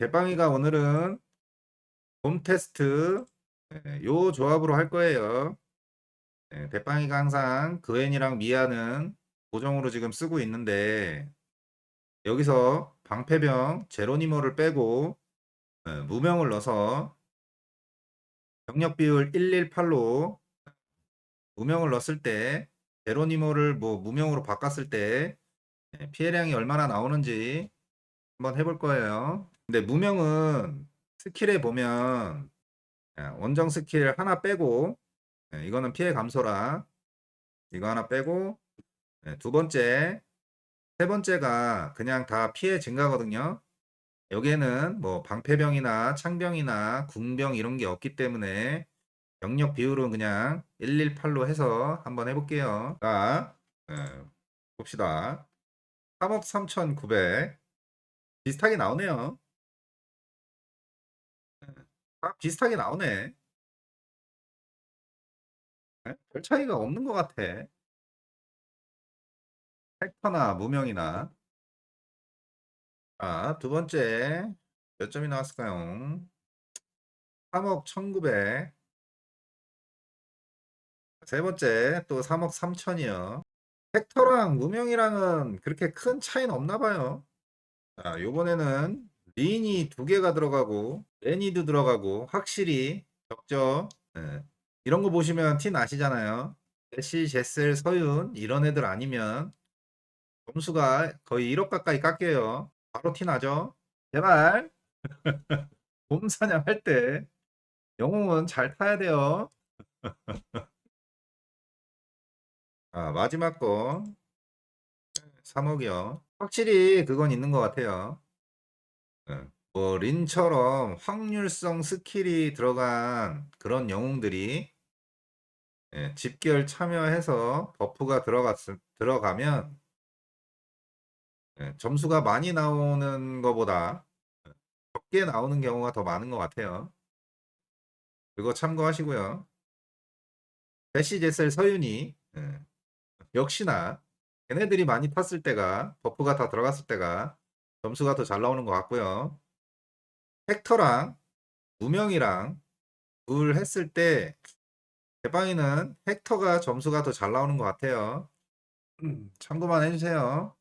대빵이가 오늘은 봄 테스트 예, 요 조합으로 할 거예요. 예, 대빵이가 항상 그웬이랑 미아는 고정으로 지금 쓰고 있는데 여기서 방패병 제로니모를 빼고 예, 무명을 넣어서 병력 비율 118로 무명을 넣었을 때 제로니모를 뭐 무명으로 바꿨을 때 예, 피해량이 얼마나 나오는지 한번 해볼 거예요. 근데 무명은 스킬에 보면 예, 원정 스킬 하나 빼고 예, 이거는 피해 감소라 이거 하나 빼고 예, 두 번째 세 번째가 그냥 다 피해 증가거든요. 여기에는 뭐 방패병이나 창병이나 궁병 이런 게 없기 때문에 병력 비율은 그냥 118로 해서 한번 해볼게요. 자, 예, 봅시다. 3억 3,900 비슷하게 나오네요. 다 비슷하게 나오네. 예? 별 차이가 없는 것 같아. 팩터나 무명이나. 자, 두 번째 몇 점이 나왔을까요? 3억 1,900. 세 번째 또 3억 3천이요. 팩터랑 무명이랑은 그렇게 큰 차이는 없나 봐요. 자, 요번에는 린이 두 개가 들어가고 레니도 들어가고 확실히 적죠. 예. 이런 거 보시면 티 나시잖아요. 제시, 제셀, 서윤 이런 애들 아니면 점수가 거의 1억 가까이 깎여요. 바로 티 나죠. 제발 봄 사냥 할 때 영웅은 잘 타야 돼요. 아, 마지막 거 3억이요. 확실히 그건 있는 것 같아요. 예. 뭐 린처럼 확률성 스킬이 들어간 그런 영웅들이 예, 집결 참여해서 버프가 들어갔 들어가면 예, 점수가 많이 나오는 것보다 예, 적게 나오는 경우가 더 많은 것 같아요. 그거 참고하시고요. 배시 제셀 서윤이 예, 역시나 걔네들이 많이 탔을 때가 버프가 다 들어갔을 때가 점수가 더 잘 나오는 것 같고요. 헥터랑 무명이랑 둘 했을 때 대빵이는 헥터가 점수가 더 잘 나오는 것 같아요. 음, 참고만 해주세요.